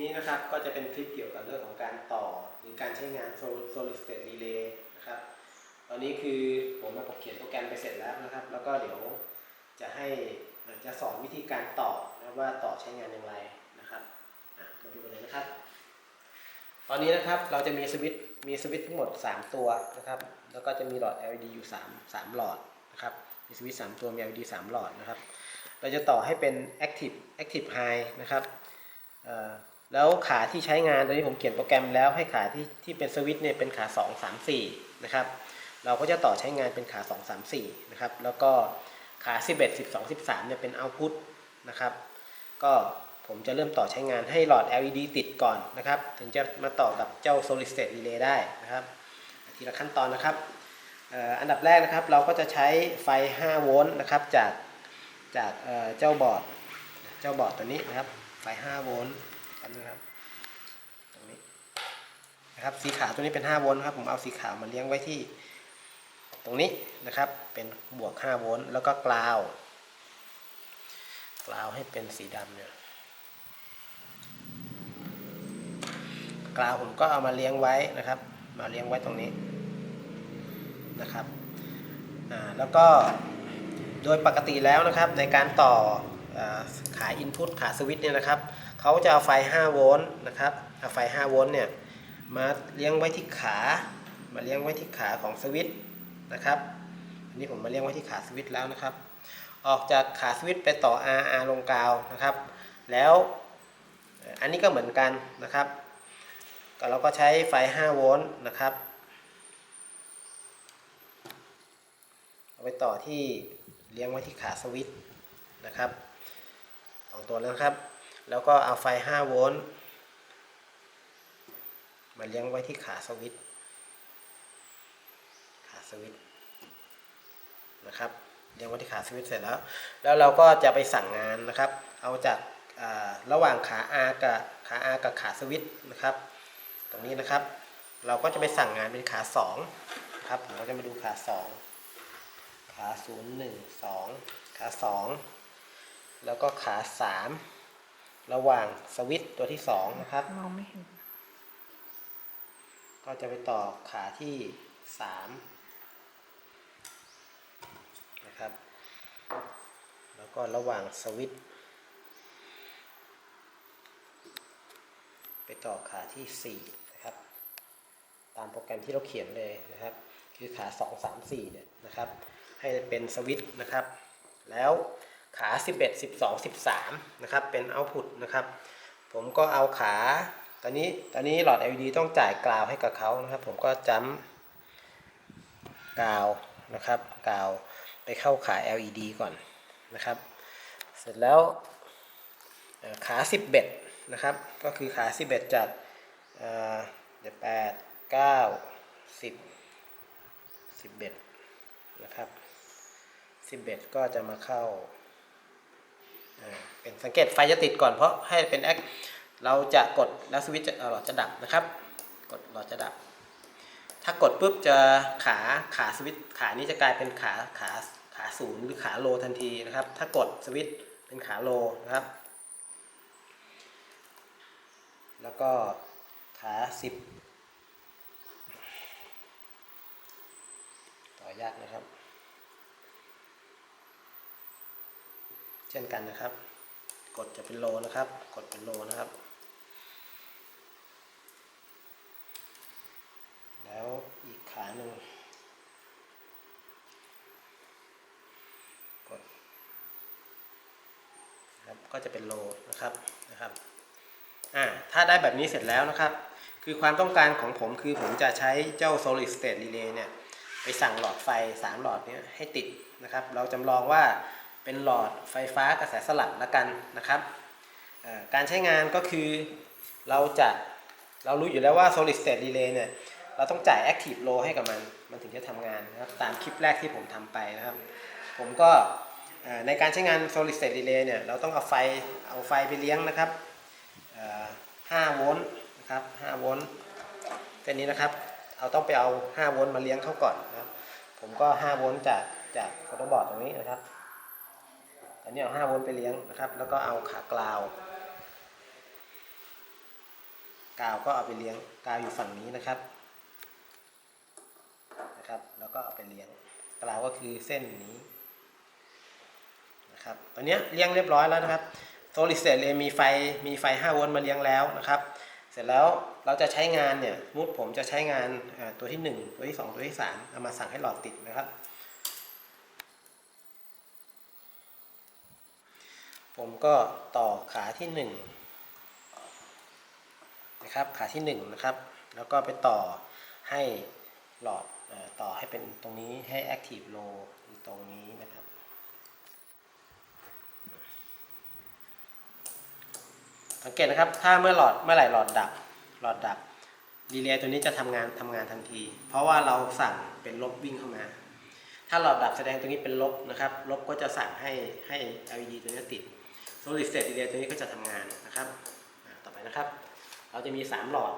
นี้นะครับก็จะเป็นคลิปเกี่ยวกับเรื่องของการต่อ หรือการใช้งาน solid state relay นะครับตอนนี้คือผมมาเขียนโปรแกรมไปเสร็จแล้วนะครับ แล้วก็เดี๋ยวจะให้จะสอนวิธีการต่อนะว่าต่อใช้งานอย่างไรนะครับมาดูกันเลยนะครับ ตอนนี้นะครับเราจะมีสวิตช์มีสวิตช์ทั้งหมด 3 ตัวนะครับ แล้วก็จะมีหลอด LED อยู่ 3 3 หลอดนะครับมีสวิตช์3ตัวมี LED 3 หลอดนะครับ เราจะต่อให้เป็น active active high นะครับ แล้วขาที่ใช้งานตอนนี้ผมเขียนโปรแกรมแล้วให้ขาที่ที่เป็นสวิตช์เนี่ยเป็นขา 2 3 4 นะครับ เราก็จะต่อใช้งานเป็นขา 2 3 4 นะครับ แล้วก็ขา 11 12 13 เนี่ยเป็น output นะครับ ก็ผมจะเริ่มต่อใช้งานให้หลอด LED ติดก่อนนะครับ ถึงจะมาต่อกับเจ้า solid state relay ได้นะครับ ทีละขั้นตอนนะครับ อันดับแรกนะครับเราก็จะใช้ไฟ 5 โวลต์นะครับจากจากเอ่อเจ้าบอร์ดเจ้าบอร์ดตัวนี้นะครับ ไฟ 5 โวลต์กันนะครับตรงนี้ นะครับสีขาวตัวนี้เป็น 5 โวลต์ครับผมเอาสีขาวมาเลี้ยงไว้ที่ ตรงนี้นะครับเป็นบวก 5 โวลต์แล้วก็กราวกราวให้เป็นสีดำเนี่ยกราวผมก็เอามาเลี้ยงไว้นะครับ มาเลี้ยงไว้ตรงนี้นะครับอ่าแล้วก็โดยปกติแล้วนะครับในการต่ออขาอินพุตขาสวิตช์เนี่ยนะครับเขาจะเอาไฟ 5 โวลต์นะครับเอาไฟ 5 โวลต์เนี่ย มาเลี้ยงไว้ที่ขา มาเลี้ยงไว้ที่ขาของสวิตนะครับ อันนี้ผมมาเลี้ยงไว้ที่ขาสวิตแล้วนะครับ ออกจากขาสวิตไปต่อ R R ลงกาวนะครับ แล้วอันนี้ก็เหมือนกันนะครับ ก็เราก็ใช้ไฟ 5 โวลต์นะครับเอาไปต่อที่เลี้ยงไว้ที่ขาสวิตนะครับสองตัวแล้วครับ แล้วก็เอาไฟ 5 โวลต์ มาเลี้ยงไว้ที่ขาสวิตขาสวิตนะครับเลี้ยงไว้ที่ขาสวิตเสร็จแล้ว แล้วเราก็จะไปสั่งงานนะครับ เอาจาการะหว่างขา R กับขา R กับขาสวิตนะครับ ตรงนี้นะครับ เราก็จะไปสั่งงานเป็นขา2นะครับผมก็จะมาดูขา 2 ขา 0 1 2 ขา 2 แล้วก็ขา 3 ระหว่างสวิตตัวที่ 2 นะครับมองไม่เห็น ก็จะไปต่อขาที่3นะครับ แล้วก็ระหว่างสวิตไปต่อขาที่4นะครับ ตามโปรแกรมที่เราเขียนเลยนะครับ คือขา2 3 4เนี่ยนะครับ ให้เป็นสวิตนะครับ แล้วขา 11 12 13 นะครับ เป็นเอาพุตนะครับ ผมก็เอาขา ตอนนี้ตอนนี้หลอด LED ต้องจ่ายกาวให้กับเขานะครับ ผมก็จ้ำกาวนะครับกาวไปเข้าขา LED ก่อนนะครับ เสร็จแล้วขา 11 นะครับ ก็คือขา 11 จากเอ่อเดี๋ยว8 9 10 11นะครับ11ก็จะมาเข้าอ่าเป็นสังเกตไฟจะติดก่อนเพราะให้เป็นแอค เราจะกดแล้วสวิตช์หลอดจะดับนะครับ กดหลอดจะดับ ถ้ากดปุ๊บจะขาขาสวิตช์ขานี้จะกลายเป็นขาขาขาศูนย์หรือขาโลทันทีนะครับ ถ้ากดสวิตช์เป็นขาโลนะครับ แล้วก็ขาสิบต่อยากนะครับ เช่นกันนะครับ กดจะเป็นโลนะครับ กดเป็นโลนะครับ แล้วอีกขาหนึ่งกดนะครับ ก็จะเป็นโลนะครับนะครับอ่าถ้าได้แบบนี้เสร็จแล้วนะครับ คือความต้องการของผมคือผมจะใช้เจ้า solid state relay เนี่ย ไปสั่งหลอดไฟ 3 หลอดนี้ให้ติดนะครับ เราจำลองว่าเป็นหลอดไฟฟ้ากระแสสลับละกันนะครับการใช้งานก็คือเราจะเรารู้อยู่แล้วว่า solid state relay เนี่ย เราต้องจ่าย active low ให้กับมัน มันถึงจะทำงานนะครับ ตามคลิปแรกที่ผมทำไปนะครับ ผมก็ ในการใช้งาน solid state relay เนี่ยเราต้องเอาไฟเอาไฟไปเลี้ยงนะครับ5โวลต์นะครับ5โวลต์เส้นนี้นะครับเอาต้องไปเอา 5 โวลต์มาเลี้ยงเข้าก่อนนะครับผมก็ 5 โวลต์จากจากโฟโตบอร์ดตรงนี้นะครับอันนี้เอา 5 โวลต์ไปเลี้ยงนะครับแล้วก็เอาขากราวกาวก็เอาไปเลี้ยงกาวอยู่ฝั่งนี้นะครับนะครับ แล้วก็เอาไปเลี้ยงกาวก็คือเส้นนี้ ครับตอนนี้เลี้ยงเรียบร้อยแล้วนะครับโซลิดเซตเลยมีไฟมีไฟ 5 โวลต์มาเลี้ยงแล้วนะครับ เสร็จแล้วเราจะใช้งานเนี่ยมุดผมจะใช้งานตัวที่ 1 ตัวที่ 2 ตัวที่ 3 เอามาสั่งให้หลอดติดนะครับ ผมก็ต่อขาที่1นะครับขาที่1นะครับ แล้วก็ไปต่อให้หลอดต่อให้เป็นตรงนี้ให้ active low ตรงนี้นะครับ สังเกตนะครับ ถ้าเมื่อหลอดเมื่อไหร่หลอดดับ หลอดดับรีเลย์ตัวนี้จะทำงานทำงานทันที เพราะว่าเราสั่งเป็นลบวิ่งเข้ามา ถ้าหลอดดับแสดงตัวนี้เป็นลบนะครับ ลบก็จะสั่งให้ให้ LED ตัวนี้ติด solid state relay ตัวนี้ก็จะทำงานนะครับ ต่อไปนะครับ เราจะมี 3 หลอด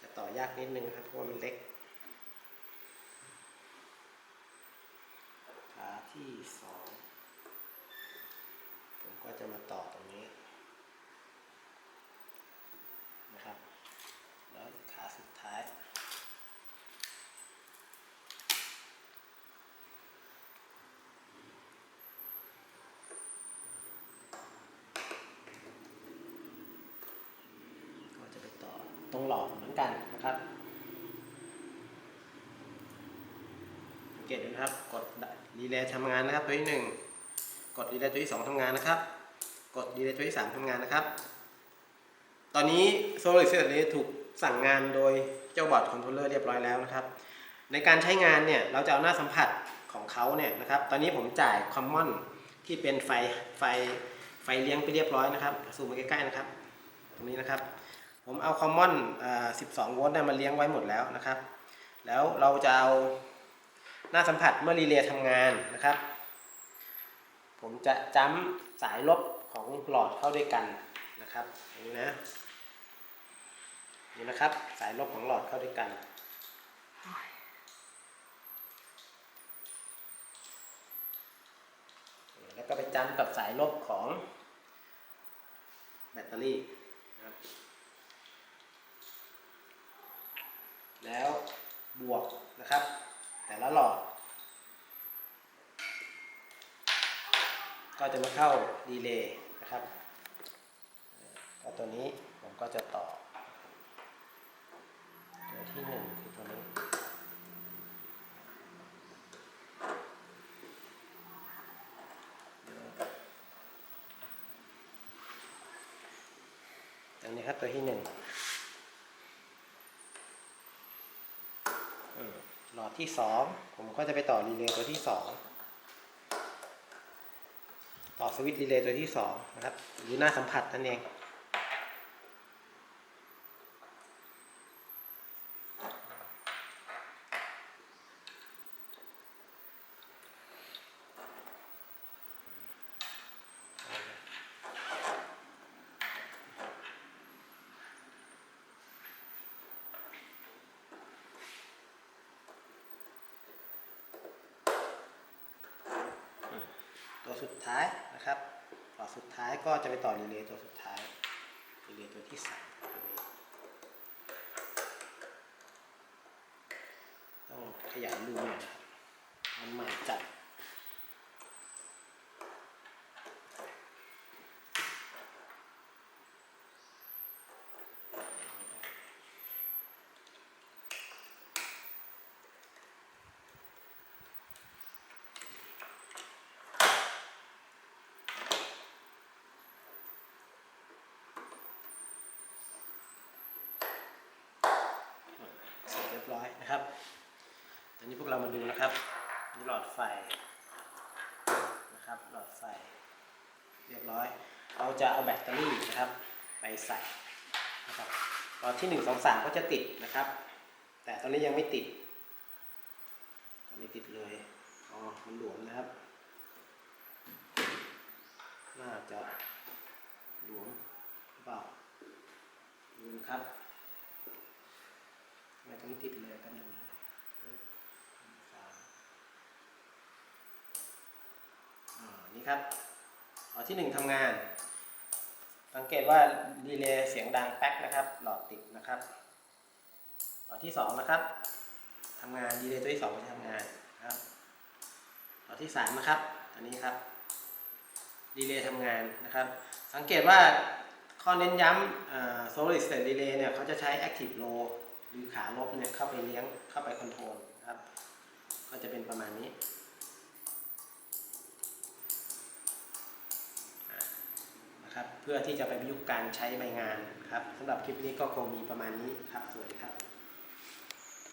จะต่อยากนิดนึงครับเพราะว่ามันเล็ก ขา ที่สองผมก็จะมาต่อตรงนี้นะครับ แล้วขาสุดท้าย ก็จะไปต่อตรงหลอดเหมือนกันนะครับสัง เกตดูนะครับ กดรีเลย์ทำงานนะครับ ตัวที่หนึ่งกดรีเลย์ตัวที่สองทำงานนะครับ กดรีเลย์ตัวที่สามทำงานนะครับ ตอนนี้โซลิดเซตนี้ถูกสั่งงานโดยเจ้าบอร์ดคอนโทรลเลอร์เรียบร้อยแล้วนะครับ ในการใช้งานเนี่ยเราจะเอาหน้าสัมผัสของเขาเนี่ยนะครับ ตอนนี้ผมจ่ายคอมมอนที่เป็นไฟไฟไฟเลี้ยงไปเรียบร้อยนะครับซูมมาใกล้ๆนะครับ ตรงนี้นะครับ ผมเอาคอมมอน12 โวลต์เนี่ยมาเลี้ยงไว้หมดแล้วนะครับ แล้วเราจะเอา หน้าสัมผัสเมื่อรีเลย์ทำงานนะครับ ผมจะจ้ำสายลบของหลอดเข้าด้วยกันนะครับอย่างนี้นะนี่นะครับ สายลบของหลอดเข้าด้วยกัน แล้วก็ไปจ้ำกับสายลบของแบตเตอรี่นะครับแล้วบวกนะครับ แต่ละหลอด ก็จะมาเข้าดีเลย์นะครับก็ตัวนี้ผมก็จะต่อ ตัวที่หนึ่งคือตัวนี้ตัวนี้ครับตัวที่หนึ่ง อืมหลอด ที่สองผมก็จะไปต่อรีเลย์ตัวที่สองต่อสวิตช์รีเลย์ตัวที่สองนะครับหรือหน้าสัมผัสนั่นเอง ตัวสุดท้ายนะครับต่อสุดท้ายก็จะไปต่อรีเลย์ตัวสุดท้ายรีเลย์ตัวที่สามตัวนี้ต้องขยายรูหน่อยนะครับมันใหม่จัด เสร็จเรียบร้อยนะครับตอนนี้พวกเรามาดูนะครับนี่หลอดไฟนะครับหลอดไฟเรียบร้อย เราจะเอาแบตเตอรี่นะครับไปใส่นะครับหลอดที่หนึ่งสองสามก็จะติดนะครับ แต่ตอนนี้ยังไม่ติดตอนนี้ติดเลยอ๋อมันหลวมนะครับ น่าจะหลวมหรือเปล่าดูนะครับ ไมตรงติดเลยกันหนึ่งสามนี่ครับหลอดที่หนึ่งทำงาน สังเกตว่ารีเลย์เสียงดังแป๊กนะครับหลอดติดนะครับหลอดที่สองนะครับทำงานรีเลย์ตัวที่สองจะทำงานนะครับหลอดที่สามนะครับอันนี้ครับรีเลย์ทำงานนะครับ สังเกตว่าข้อเน้นย้ำโซลิดสเตตรีเลย์เนี่ยเขาจะใช้ active low หรือขาลบเนี่ยเข้าไปเลี้ยงเข้าไปคอนโทรลนะครับ ก็จะเป็นประมาณนี้ นะครับเพื่อที่จะไปประยุกต์การใช้ใบงานครับสำหรับคลิปนี้ก็คงมีประมาณนี้ครับสวัสดีครับ